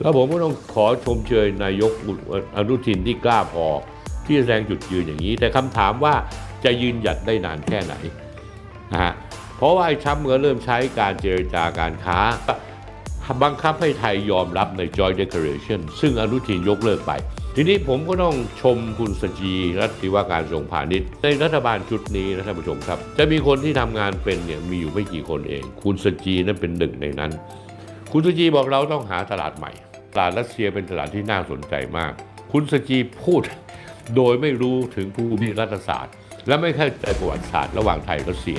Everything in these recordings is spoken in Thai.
แล้วผมก็ต้องขอชมเชยนายกอนุทินที่กล้าพอที่แสดงจุดยืนอย่างนี้ แต่คำถามว่าจะยืนหยัดได้นานแค่ไหนนะฮะเพราะว่าไอ้ทรัมป์ก็เริ่มใช้การเจรจาการค้า บังคับให้ไทยยอมรับใน Joint Declaration ซึ่งอนุทินยกเลิกไป ทีนี้ผมก็ต้องชมคุณสจีรัฐว่าการทรงพาณิชย์ ในรัฐบาลชุดนี้นะท่านผู้ชมครับ จะมีคนที่ทำงานเป็นเนี่ยมีอยู่ไม่กี่คนเอง คุณสจีนั้นเป็นหนึ่งในนั้น คุณสจีบอกเราต้องหาตลาดใหม่ ตลาดรัสเซียเป็นตลาดที่น่าสนใจมาก คุณสจีพูดโดยไม่รู้ถึงภูมิรัฐศาสตร์ และไม่เข้าใจประวัติศาสตร์ระหว่างไทยรัสเซีย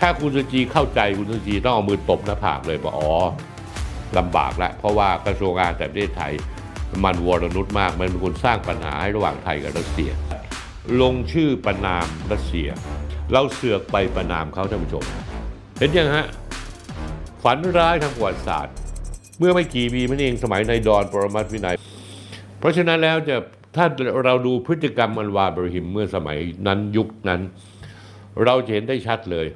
ถ้าคุณสจีเข้าใจคุณสจีต้องเอามือตบหน้าผากเลยบอกอ๋อลำบากล้วเพราะว่ากระทรวงการต่างประเทศไทยมันวรนุษมาก มันเป็นคนสร้างปัญหาให้ระหว่างไทยกับรัสเซีย ลงชื่อประนามรัสเซีย เราเสือกไปประนามเขาท่านผู้ชม เห็นยังฮะ ฝันร้ายทางประวัติศาสตร์ เมื่อไม่กี่ปีมันเองสมัยในดอนปรมัตวินัย เพราะฉะนั้นแล้วจะถ้าเราดูพฤติกรรมอันวาบริหิมเมื่อสมัยนั้นยุคนั้น เราจะเห็นได้ชัดเลย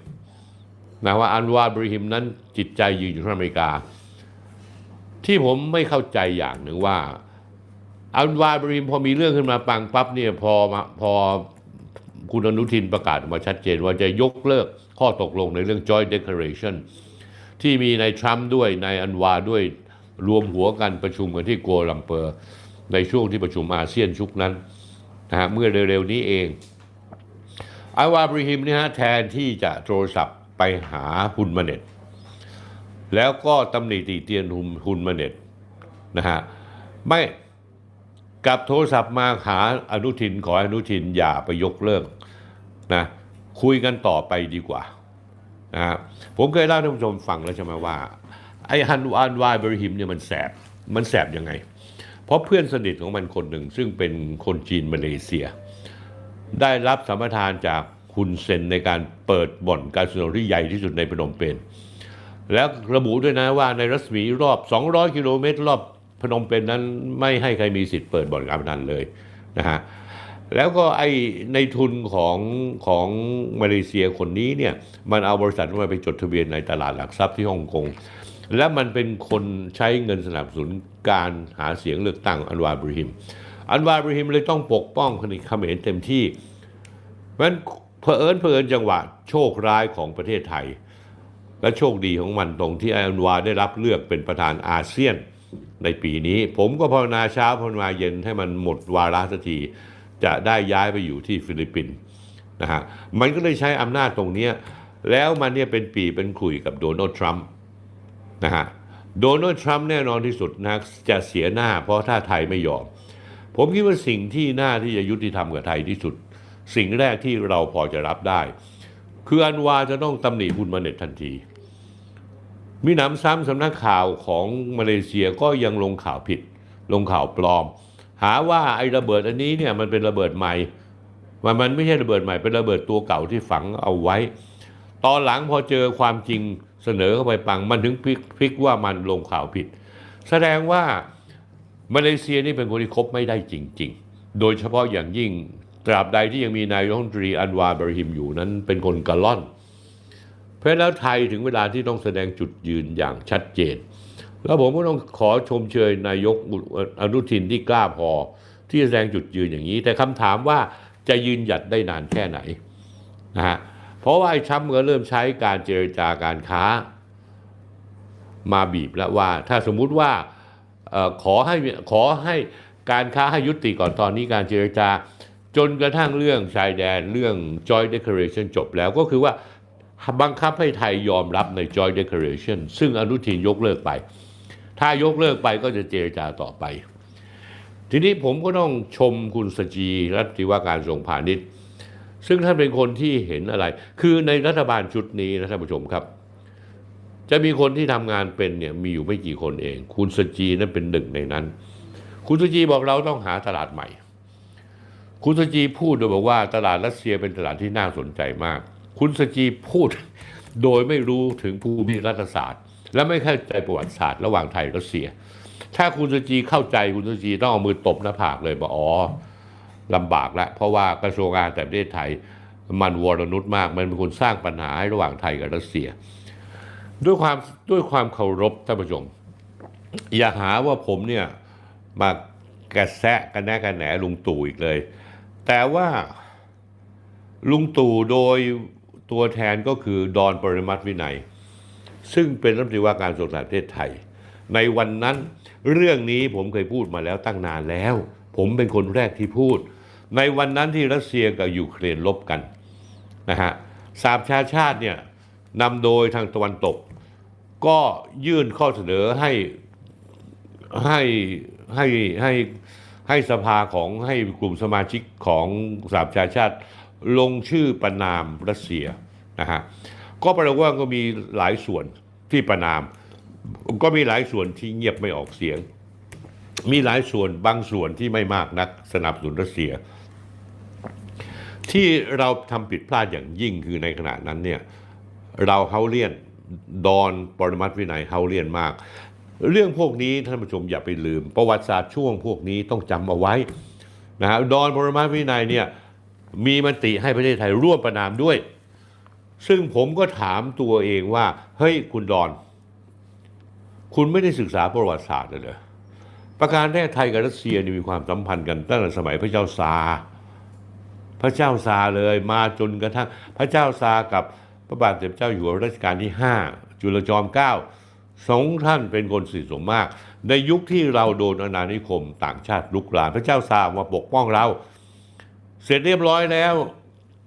นะว่าอันวาบริหิมนั้นจิตใจยืนอยู่ที่อเมริกา ที่ผมไม่เข้าใจอย่างหนึ่งว่า อันวาบริหิมพอมีเรื่องขึ้นมาปังปั๊บเนี่ยพอมาพอคุณอนุทินประกาศมาชัดเจนว่าจะยกเลิกข้อตกลงในเรื่อง Joint Declaration ที่มีในทรัมป์ด้วยในอันวาด้วยรวมหัวกันประชุมกันที่กัวลัมเปอร์ ในช่วงที่ประชุมอาเซียนชุกนั้นนะฮะเมื่อเร็วๆนี้เองอันวาบริฮิมเนี่ยฮะแทนที่จะโทรศัพท์ไปหาฮุนมาเน็ต แล้วก็ตำหนิตีเตียนฮุนฮุนมาเน็ตนะฮะไม่กลับโทรศัพท์มาหาอนุทินขออนุทินอย่าไปยกเลิกนะคุยกันต่อไปดีกว่า นะผมเคยเล่าท่านผู้ชมฟังแล้วใช่ไหมว่าไอ้ฮันวานวายบริหิมเนี่ยมันแสบมันแสบยังไง เพราะเพื่อนสนิทของมันคนหนึ่ง ซึ่งเป็นคนจีนมาเลเซีย ได้รับสัมปทานจากคุณเซนในการเปิดบ่อนคาสิโนที่ใหญ่ที่สุดในพนมเปญแล้วระบุด้วยนะว่าในรัศมีรอบ 200 กิโลเมตรรอบพนมเปญนั้นไม่ให้ใครมีสิทธิ์เปิดบ่อนการพนันเลยนะฮะ แล้วก็ไอในทุนของของมาเลเซียคนนี้เนี่ยมันเอาบริษัทมาไปจดทะเบียนในตลาดหลักทรัพย์ที่ฮ่องกงและมันเป็นคนใช้เงินสนับสนุนการหาเสียงเลือกตั้งอันวาบริหิม อันวาบริหิมเลยต้องปกป้องคณิเขมรเต็มที่เพราะฉะนั้นเผอิญเผอิญจังหวะโชคร้ายของประเทศไทย และโชคดีของมันตรงที่อันวาได้รับเลือกเป็นประธานอาเซียนในปีนี้ ผมก็ภาวนาเช้าภาวนาเย็นให้มันหมดวาระสักที จะได้ย้ายไปอยู่ที่ฟิลิปปินส์นะฮะมันก็เลยใช้อำนาจตรงนี้แล้วมันเนี่ยเป็นปีเป็นขุยกับโดนัลด์ทรัมป์นะฮะโดนัลด์ทรัมป์แน่นอนที่สุดนะจะเสียหน้าเพราะถ้าไทยไม่ยอม ผมคิดว่าสิ่งที่น่าที่จะยุติธรรมกับไทยที่สุด สิ่งแรกที่เราพอจะรับได้ คืออันวาจะต้องตำหนิคุณมาเน็ตทันที มีหนำซ้ำสำนักข่าวของมาเลเซียก็ยังลงข่าวผิด ลงข่าวปลอม หาว่าไอ้ระเบิดอันนี้เนี่ยมันเป็นระเบิดใหม่ มันมันไม่ใช่ระเบิดใหม่ เป็นระเบิดตัวเก่าที่ฝังเอาไว้ ตอนหลังพอเจอความจริงเสนอเข้าไปปัง มันถึงพลิกพลิกว่ามันลงข่าวผิด แสดงว่ามาเลเซียนี่เป็นคนที่คบไม่ได้จริง ๆ โดยเฉพาะอย่างยิ่งตราบใดที่ยังมีนายรัฐมนตรีอันวาบริหิมอยู่นั้นเป็นคนกะล่อน เพราะฉะนั้นแล้วไทยถึงเวลาที่ต้องแสดงจุดยืนอย่างชัดเจน แล้วผมก็ต้องขอชมเชยนายกอนุทินที่กล้าพอ ที่แสดงจุดยืนอย่างนี้ แต่คำถามว่าจะยืนหยัดได้นานแค่ไหนนะฮะเพราะว่าไอ้ทรัมป์ก็เริ่มใช้การเจรจาการค้า มาบีบแล้วว่า ถ้าสมมุติว่าออขอให้ขอให้การค้าให้ยุติก่อนตอนนี้การเจรจา จนกระทั่งเรื่องชายแดนเรื่อง Joint Declaration จบแล้วก็คือว่าบังคับให้ไทยยอมรับใน Joint Declaration ซึ่งอนุทินยกเลิกไป ถ้ายกเลิกไปก็จะเจรจาต่อไป ทีนี้ผมก็ต้องชมคุณสจีรัฐว่าการทรงพาณิชย์ ซึ่งท่านเป็นคนที่เห็นอะไร คือในรัฐบาลชุดนี้นะท่านผู้ชมครับ จะมีคนที่ทำงานเป็นเนี่ยมีอยู่ไม่กี่คนเอง คุณสจีนั้นเป็นหนึ่งในนั้น คุณสจีบอกเราต้องหาตลาดใหม่ คุณสจีพูดโดยบอกว่าตลาดรัสเซียเป็นตลาดที่น่าสนใจมาก คุณสจีพูดโดยไม่รู้ถึงภูมิรัฐศาสตร์ และไม่เข้าใจประวัติศาสตร์ระหว่างไทยรัสเซีย ถ้าคุณสจีเข้าใจคุณสจีต้องเอามือตบหน้าผากเลยบอกอ๋อลำบากล้วเพราะว่ากระทรวงการต่ประเทศไทยมันวรนุษมาก มันเป็นคนสร้างปัญหาให้ระหว่างไทยกับรัสเซีย ด้วยความด้วยความเคารพท่านผู้ชม อย่าหาว่าผมเนี่ยมากระแซะกันแน่กันแหนลุงตู่อีกเลย แต่ว่าลุงตู่โดยตัวแทนก็คือดอนปริมัติวินัย ซึ่งเป็นรัฐมนตรีว่าการกระทรวงต่างประเทศไทย ในวันนั้นเรื่องนี้ผมเคยพูดมาแล้วตั้งนานแล้ว ผมเป็นคนแรกที่พูด ในวันนั้นที่รัสเซียกับยูเครนลบกันนะฮะสามชาชาติเนี่ยนำโดยทางตะวันตก ก็ยื่นข้อเสนอให้ให้ให้ให้ให้สภาของให้กลุ่มสมาชิกของสามชาชาติ ลงชื่อประนามรัสเซียนะฮะ ก็แปลว่าก็มีหลายส่วนที่ประนาม ก็มีหลายส่วนที่เงียบไม่ออกเสียง มีหลายส่วนบางส่วนที่ไม่มากนักสนับสนุนรัสเซีย ที่เราทำผิดพลาดอย่างยิ่งคือในขณะนั้นเนี่ยเราเฮาเลียนดอนปรมัตวินัยเฮาเลียนมาก เรื่องพวกนี้ท่านผู้ชมอย่าไปลืม ประวัติศาสตร์ช่วงพวกนี้ต้องจำเอาไว้นะฮะดอนปรมัตวินัยเนี่ยมีมติให้ประเทศไทยร่วมประนามด้วย ซึ่งผมก็ถามตัวเองว่า เฮ้ยคุณดอน คุณไม่ได้ศึกษาประวัติศาสตร์เลยเหรอประการแรกไทยกับรัสเซียนี่มีความสัมพันธ์กันตั้งแต่สมัยพระเจ้าซา พระเจ้าซาเลยมาจนกระทั่งพระเจ้าซากับพระบาทสมเด็จเจ้าอยู่หัวรัชกาลที่ 5 จุลจอมเกล้าสองท่านเป็นคนสิทสมมาก ในยุคที่เราโดนอาณานิคมต่างชาติลุกรานพระเจ้าซามาปกป้องเรา เสร็จเรียบร้อยแล้ว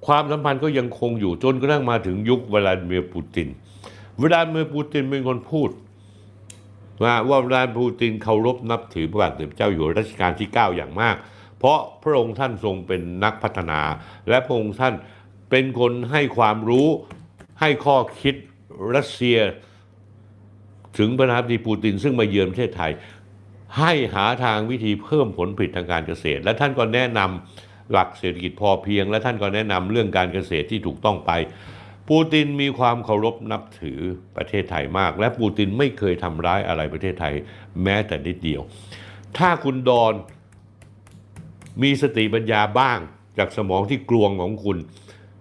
ความสัมพันธ์ก็ยังคงอยู่จนกระทั่งมาถึงยุควลาดิเมียร์ปูตินวลาดิเมียร์ปูตินเป็นคนพูดว่าว่าวลาดิเมียร์ปูตินเคารพนับถือพระบาทสมเด็จเจ้าอยู่หัวรัชกาลที่ 9 อย่างมาก เพราะพระองค์ท่านทรงเป็นนักพัฒนา และพระองค์ท่านเป็นคนให้ความรู้ให้ข้อคิดรัสเซีย ถึงประธานาธิบดีปูติน ซึ่งมาเยือนประเทศไทย ให้หาทางวิธีเพิ่มผลผลิตทางการเกษตร และท่านก็แนะนำ หลักเศรษฐกิจพอเพียง และท่านก็แนะนำเรื่องการเกษตรที่ถูกต้องไป ปูตินมีความเคารพนับถือประเทศไทยมาก และปูตินไม่เคยทำร้ายอะไรประเทศไทยแม้แต่นิดเดียว ถ้าคุณดอนมีสติปัญญาบ้างจากสมองที่กลวงของคุณ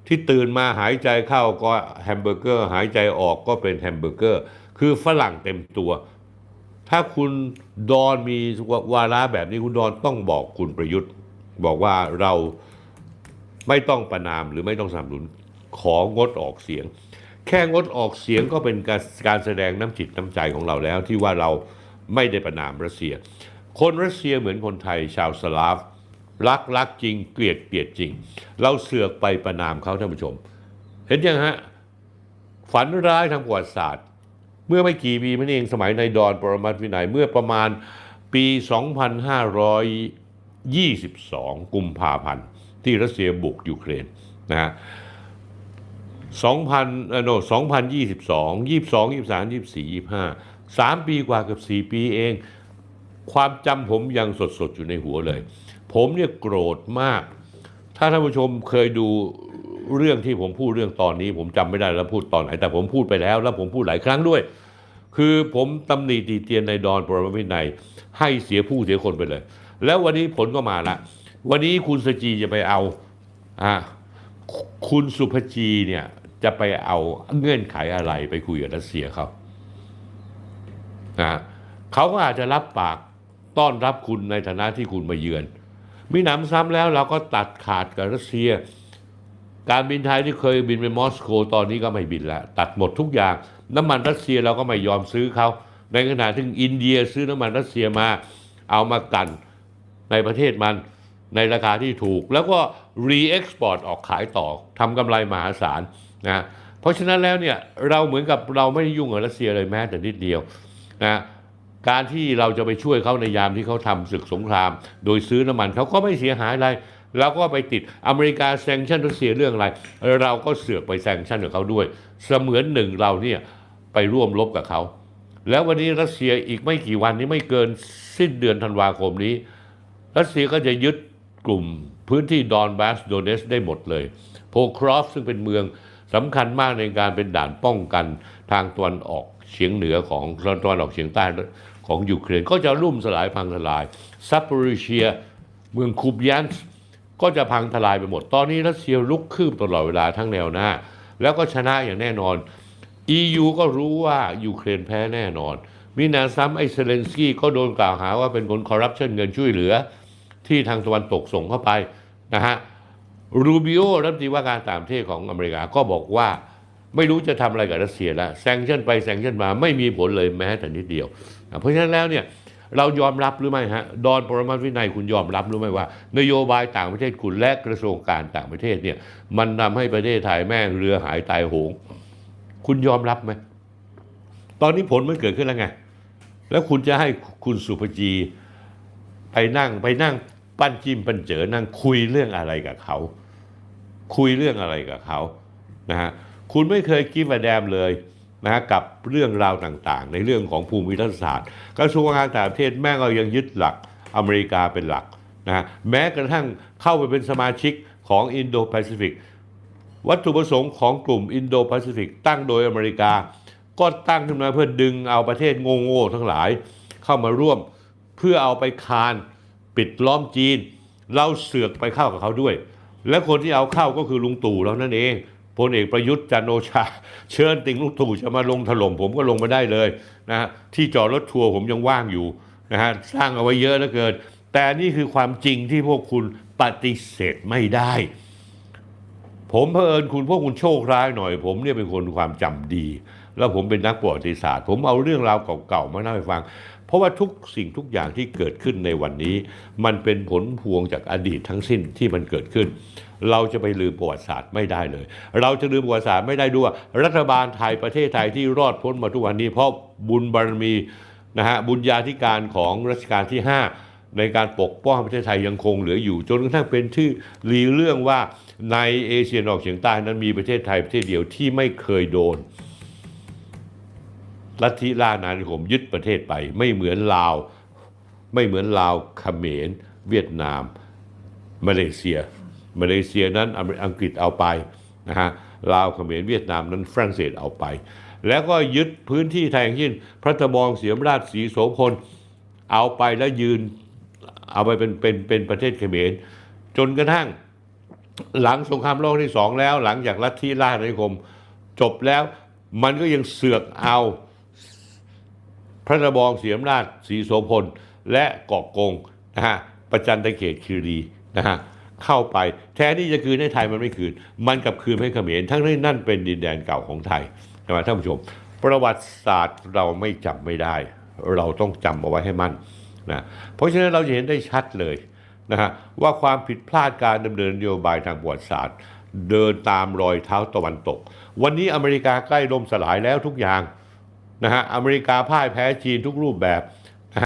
ที่ตื่นมาหายใจเข้าก็แฮมเบอร์เกอร์ หายใจออกก็เป็นแฮมเบอร์เกอร์ คือฝรั่งเต็มตัว ถ้าคุณดอนมีวาระแบบนี้คุณดอนต้องบอกคุณประยุทธ์ บอกว่าเราไม่ต้องประนามหรือไม่ต้องสนับสนุนของดออกเสียง แค่งดออกเสียงก็เป็นการการแสดงน้ำจิตน้ำใจของเราแล้ว ที่ว่าเราไม่ได้ประนามรัสเซีย คนรัสเซียเหมือนคนไทยชาวสลาฟ รักรักจริงเกลียดเกลียดจริง เราเสือกไปประนามเขาท่านผู้ชม เห็นยังฮะฝันร้ายทางประวัติศาสตร์ เมื่อไม่กี่ปีมานี้เองสมัยในดอนปรมัตวินัยเมื่อประมาณปี 22 กุมภาพันธ์ ที่รัสเซียบุกยูเครนนะฮะ2,000เอ่อโน2022 22 23 24 25 3 ปีกว่าเกับ4 ปีเอง ความจำผมยังสดๆ อยู่ในหัวเลย ผมเนี่ยโกรธมาก ถ้าท่านผู้ชมเคยดูเรื่องที่ผมพูดเรื่องตอนนี้ ผมจำไม่ได้แล้วพูดตอนไหน แต่ผมพูดไปแล้ว แล้วผมพูดหลายครั้งด้วย คือผมตำหนิตีเตียนในดอนปรมวินัย ให้เสียผู้เสียคนไปเลย แล้ววันนี้ผลก็มาละ วันนี้คุณสจีจะไปเอาอ่าคุณสุภจีเนี่ยจะไปเอาเงื่อนไขอะไรไปคุยกับรัสเซียเขานะเขาก็อาจจะรับปากต้อนรับคุณในฐานะที่คุณมาเยือน มีหนำซ้ำแล้วเราก็ตัดขาดกับรัสเซีย การบินไทยที่เคยบินไปมอสโกตอนนี้ก็ไม่บินแล้ว ตัดหมดทุกอย่าง น้ำมันรัสเซียเราก็ไม่ยอมซื้อเขาในขณะที่อินเดียซื้อน้ำมันรัสเซียมา เอามากันในประเทศมันในราคาที่ถูก แล้วก็รีเอ็กซ์พอร์ตออกขายต่อทำกำไรมหาศาลนะเพราะฉะนั้นแล้วเนี่ยเราเหมือนกับเราไม่ได้ยุ่งกับรัสเซียเลยแม้แต่นิดเดียวนะการที่เราจะไปช่วยเขาในยามที่เขาทำศึกสงคราม โดยซื้อน้ำมันเขาก็ไม่เสียหายอะไร เราก็ไปติดอเมริกาแซงชั่นรัสเซียเรื่องอะไร เราก็เสือกไปแซงชั่นกับเขาด้วย เสมือนหนึ่งเราเนี่ยไปร่วมรบกับเขา แล้ววันนี้รัสเซียอีกไม่กี่วันนี้ไม่เกินสิ้นเดือนธันวาคมนี้ รัสเซียก็จะยึดกลุ่มพื้นที่ดอนบาสโดเนสได้หมดเลย โพครอฟซึ่งเป็นเมืองสำคัญมากในการเป็นด่านป้องกันทางตะวันออกเฉียงเหนือของตะวันออกเฉียงใต้ของยูเครนก็จะรุ่มสลายพังทลายซัปโปริเชีย เมืองคูบยันส์ ก็จะพังทลายไปหมด ตอนนี้รัสเซียลุกคืบตลอดเวลาทั้งแนวหน้า แล้วก็ชนะอย่างแน่นอน EU ก็รู้ว่ายูเครนแพ้แน่นอนมีนาซ้ำไอเซเลนสกี้ก็โดนกล่าวหาว่าเป็นคนคอร์รัปชันเงินช่วยเหลือ ที่ทางตะวันตกส่งเข้าไปนะฮะรูบิโอรัฐมนตรีว่าการต่างประเทศของอเมริกาก็บอกว่าไม่รู้จะทำอะไรกับรัสเซียแล้วแซงชั่นไปแซงชั่นมาไม่มีผลเลยแม้แต่นิดเดียว เพราะฉะนั้นแล้วเนี่ย เรายอมรับหรือไม่ฮะดอนปรมัตวินัยคุณยอมรับหรือไม่ว่า นโยบายต่างประเทศคุณและกระทรวงการต่างประเทศเนี่ยมันทำให้ประเทศไทยแม่งเรือหายตายโหง คุณยอมรับไหมตอนนี้ผลมันเกิดขึ้นแล้วไง แล้วคุณจะให้คุณสุภจีไปนั่งไปนั่งปั้นจิ้มปั้นเจอนั่งคุยเรื่องอะไรกับเขา คุยเรื่องอะไรกับเขานะฮะคุณไม่เคยกิฟต์แดมเลย นะฮะกับเรื่องราวต่างๆ ในเรื่องของภูมิรัฐศาสตร์กระทรวงการต่างประเทศแม่งก็ยังยึดหลักอเมริกาเป็นหลักนะฮะแม้กระทั่งเข้าไปเป็นสมาชิกของอินโดแปซิฟิกวัตถุประสงค์ของกลุ่มอินโดแปซิฟิกตั้งโดยอเมริกา ก็ตั้งขึ้นมาเพื่อดึงเอาประเทศโง่ๆทั้งหลาย เข้ามาร่วมเพื่อเอาไปคานปิดล้อมจีน เราเสือกไปเข้ากับเขาด้วย และคนที่เอาเข้าก็คือลุงตู่แล้วนั่นเอง พลเอกประยุทธ์จันโอชา เชิญติงลุงตู่จะมาลงถล่มผมก็ลงมาได้เลยนะฮะที่จอดรถทัวร์ผมยังว่างอยู่นะฮะสร้างเอาไว้เยอะเหลือเกิน แต่นี่คือความจริงที่พวกคุณปฏิเสธไม่ได้ ผมเผอิญคุณพวกคุณโชคร้ายหน่อย ผมเนี่ยเป็นคนความจำดี แล้วผมเป็นนักประวัติศาสตร์ ผมเอาเรื่องราวเก่าๆมาเล่าให้ฟัง เพราะว่าทุกสิ่งทุกอย่างที่เกิดขึ้นในวันนี้ มันเป็นผลพวงจากอดีตทั้งสิ้นที่มันเกิดขึ้น เราจะไปลืมประวัติศาสตร์ไม่ได้เลย เราจะลืมประวัติศาสตร์ไม่ได้ด้วยรัฐบาลไทยประเทศไทยที่รอดพ้นมาทุกวันนี้ เพราะบุญบารมีนะฮะบุญญาธิการของรัชกาลที่ 5 ในการปกป้องประเทศไทยยังคงเหลืออยู่ จนกระทั่งเป็นชื่อลือเรื่องว่าในเอเชียนออกเฉียงใต้นั้นมีประเทศไทยประเทศเดียวที่ไม่เคยโดน ลัทธิล่าอานิคมยึดประเทศไป ไม่เหมือนลาว ไม่เหมือนลาวเขมร เวียดนาม มาเลเซีย มาเลเซียนั้นอังกฤษเอาไปนะฮะลาวเขมรเวียดนามนั้นฝรั่งเศสเอาไป แล้วก็ยึดพื้นที่ไทยอย่างเช่นพระตะบองเสียมราชสีโสพลเอาไปแล้วยืนเอาไปเป็นเป็นเป็นประเทศเขมร จนกระทั่งหลังสงครามโลกที่สองแล้ว หลังจากลัทธิล่าอาณานิคม จบแล้วมันก็ยังเสือกเอา พระตะบองเสียมราชสีโสพล และเกาะกงนะฮะประจันตเขตคีรีนะฮะเข้าไปแทนที่จะคืนให้ไทยมันไม่คืน มันกลับคืนให้เขมรทั้งที่นั่นเป็นดินแดนเก่าของไทยนะท่านผู้ชม ประวัติศาสตร์เราไม่จำไม่ได้ เราต้องจำเอาไว้ให้มั่นนะเพราะฉะนั้นเราจะเห็นได้ชัดเลยนะฮะว่าความผิดพลาดการดำเนินนโยบายทางประวัติศาสตร์ เดินตามรอยเท้าตะวันตก วันนี้อเมริกาใกล้ล่มสลายแล้วทุกอย่าง นะฮะอเมริกาพ่ายแพ้จีนทุกรูปแบบ